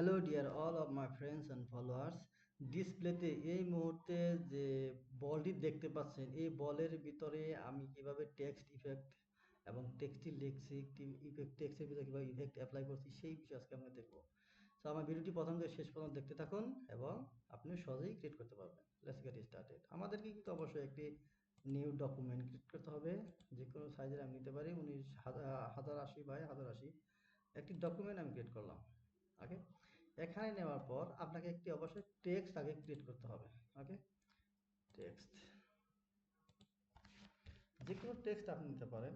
Hello dear all of my friends and followers ডিসপ্লেতে এই মুহূর্তে যে বলটি দেখতে পাচ্ছেন, এই বলের ভিতরে আমি কীভাবে টেক্সট ইফেক্ট এবং টেক্সটি লিখছি ইফেক্ট টেক্সটের ভিতরে কীভাবে ইফেক্ট অ্যাপ্লাই করছি, সেই বিষয়ে আজকে আমরা দেখব। তো আমার ভিডিওটি প্রথম থেকে শেষ পর্যন্ত দেখতে থাকুন এবং আপনি সহজেই ক্রিয়েট করতে পারবেন। লেটস গেট স্টার্টেড আমাদেরকে কিন্তু অবশ্যই একটি নিউ ডকুমেন্ট ক্রিয়েট করতে হবে। যে কোনো সাইজের আমি নিতে পারি, উনিশ হাজার আশি বাই হাজার আশি। একটি ডকুমেন্ট আমি ক্রিয়েট করলাম। ওকে এখানে নেওয়ার পর আপনাকে একটি অবশ্যই টেক্সট আগে ক্রিয়েট করতে হবে ওকে টেক্সট যে কোনো টেক্সট আপনি নিতে পারেন।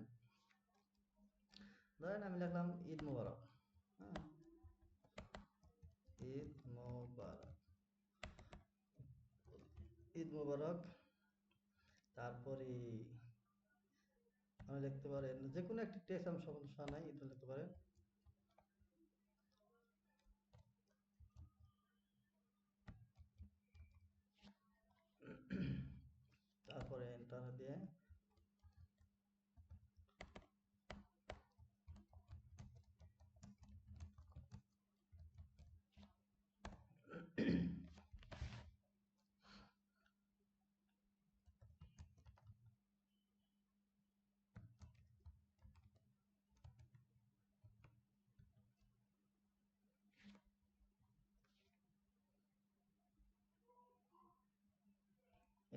ধরেন আমি লিখলাম ঈদ মোবারক হ্যাঁ? ঈদ মোবারক। ঈদ মোবারক, তারপরে আমি লিখতে পারেন যে কোনো একটি টেক্সট আমি সমস্যা নাই, ঈদ লিখতে পারেন তারপরে এন্টার দিয়ে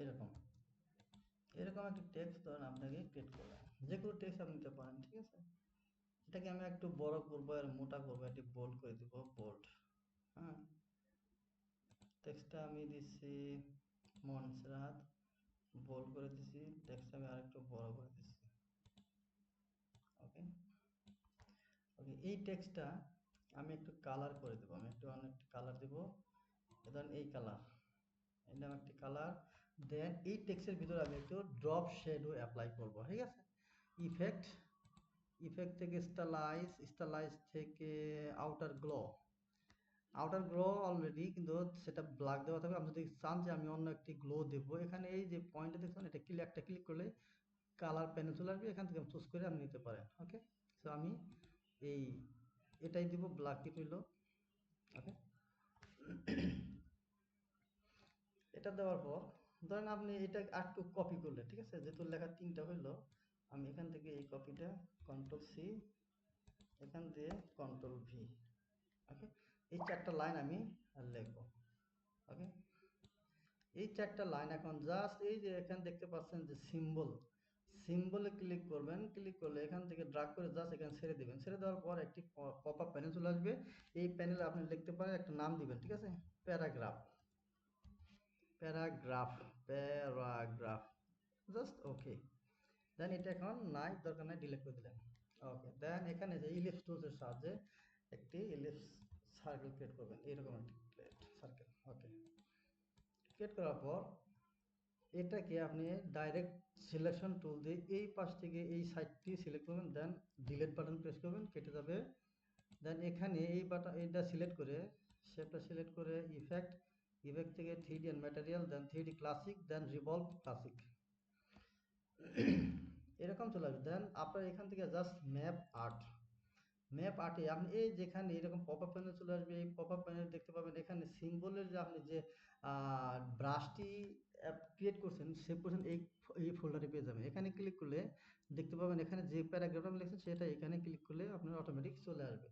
এরকম। এরকম একটি টেক্সট ধরেন আপনাকে ক্রিয়েট করলাম। যে কোনো টেক্সট আপনি নিতে পারেন, ঠিক আছে? এটাকে আমি একটু বড় করব আর মোটা করব, একটি বোল্ড করে দিব বোল্ড হ্যাঁ? টেক্সটটা আমি দিচ্ছি মনসরাত বোল্ড করে দিছি টেক্সট আমি আরেকটু বড় করে দিচ্ছি। ওকে ওকে এই টেক্সটটা আমি একটু কালার করে দেবো। আমি একটু অনেক কালার দেবো। ধরেন এই কালার এটা একটি কালার দেন এই টেক্সটের ভিতরে আমি একটু ড্রপ শেডও অ্যাপ্লাই করব, ঠিক আছে? ইফেক্ট ইফেক্ট থেকে স্টালাইজ স্টালাইজ থেকে outer glow outer glow already কিন্তু সেটা ব্ল্যাক দেওয়া থাকবে। আপনি যদি চান যে আমি অন্য একটি গ্লো দেবো, এখানে এই যে পয়েন্টে দেখছেন, এটা ক্লিক একটা ক্লিক করলে কালার প্যানেল চলে আসবে। এখান থেকে চুজ করে আপনি নিতে পারেন ওকে সো আমি এই, এটাই দিব ব্ল্যাক কি রইল ওকে এটা দেওয়ার পর ধরেন আপনি এটা আটটু কপি করলে ঠিক আছে? যেহেতু লেখা তিনটা হইল, আমি এখান থেকে এই কপিটা কন্ট্রোল সি এখান দিয়ে কন্ট্রোল ভি ওকে এই চারটা লাইন আমি লিখব ওকে এই চারটা লাইন এখন জাস্ট এই যে এখানে দেখতে পাচ্ছেন যে সিম্বল সিম্বলে ক্লিক করবেন ক্লিক করলে এখান থেকে ড্রাগ করে জাস্ট এখানে ছেড়ে দিবেন। ছেড়ে দেওয়ার পর একটি পপ আপ প্যানেল চলে আসবে। এই প্যানেলে আপনি লিখতে পারেন একটা নাম দিবেন, ঠিক আছে? Paragraph paragraph. Paragraph. Just okay. Then এটা এখন নাই, দরকার নাই ডিলিট করে দিলেন ওকে, দেন এখানে যে ইলিপস টুলসের সাহায্যে একটি ইলিপস সার্কেল ক্রিয়েট করবেন। এরকম একটি সার্কেল ওকে। ক্রিয়েট করার পর এটাকে আপনি ডাইরেক্ট সিলেকশন টুল দিয়ে এই পাশ থেকে এই সাইডটি সিলেক্ট করবেন, দেন ডিলেট বাটন প্রেস করবেন, কেটে যাবে। দেন এখানে এই বাটন এটা সিলেক্ট করে শেপটা সিলেক্ট করে ইফেক্ট ইফেক্ট থেকে three D material then three D classic then revolve classic এরকম চলে আসবে। দেন আপনার এখান থেকে জাস্ট ম্যাপ আর্ট ম্যাপ আর্টে আপনি এই যেখানে এরকম পপ আপ প্যানেল চলে আসবে, এই পপ আপ প্যানেল দেখতে পাবেন এখানে সিম্বলের যে আপনি যে ব্রাশটি ক্রিয়েট করছেন সেভ করছেন এই এই ফোল্ডারে পেয়ে যাবেন। এখানে ক্লিক করলে দেখতে পাবেন এখানে যে প্যারাগ্রাফটা লিখছেন সেটা এখানে ক্লিক করলে আপনার অটোমেটিক চলে আসবে।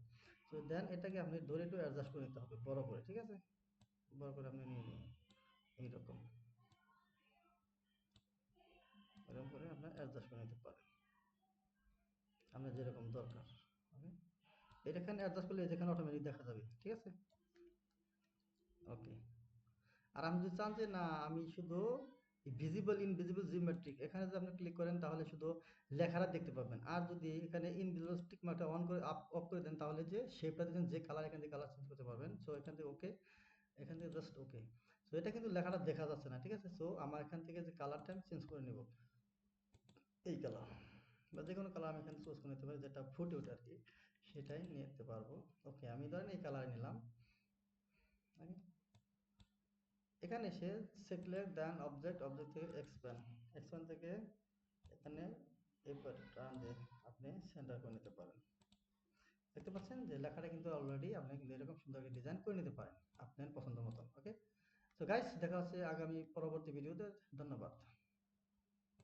তো দেন এটাকে আপনি ধরে একটু অ্যাডজাস্ট করে নিতে হবে, বড় করে, ঠিক আছে? বড় করে আপনি নিয়ে নিন এইরকম। এরকম করে আপনার অ্যাডজাস্ট করে নিতে পারেন আপনার যেরকম দরকার ওকে এখানে অ্যাডজাস্ট করলে যেখানে অটোমেটিক দেখা যাবে, ঠিক আছে? ওকে আর আমি যদি চান যে, না, আমি শুধু ভিজিবল ইনভিজিবল জিওমেট্রিক এখানে যদি আপনি ক্লিক করেন, তাহলে শুধু লেখাটা দেখতে পাবেন। আর যদি এখানে ইনভিজিবল স্টিক মার্কটা অন করে আপ অফ করে দেন, তাহলে যে শেপটা দিচ্ছেন যে কালার এখান থেকে কালার চেঞ্জ করতে পারবেন। সো এখান থেকে ওকে এখান থেকে জাস্ট ওকে সো এটা কিন্তু লেখাটা দেখা যাচ্ছে না, ঠিক আছে? সো আমার এখান থেকে যে কালারটা আমি চেঞ্জ করে নেব, এই কালার বা যে কোনো কালার আমি এখানে চুজ করে নিতে পারি, যেটা ফুটে ওঠে আর কি সেটাই নিতে পারব। ওকে আমি ধরেন এই কালার নিলাম। এখানে এসে সেটলেট দেন অবজেক্ট অবজেক্ট থেকে এক্সপ্যান্ড এক্সপ্যান্ড থেকে এখানে এই টার্ন দিয়ে আপনি সেন্টার করে নিতে পারেন। দেখতে পাচ্ছেন যে লেখাটা কিন্তু অলরেডি আপনি কিন্তু এরকম সুন্দর ডিজাইন করে নিতে পারেন আপনার পছন্দ মতো ওকে তো গাইস দেখা হচ্ছে আগামী পরবর্তী ভিডিওতে ধন্যবাদ।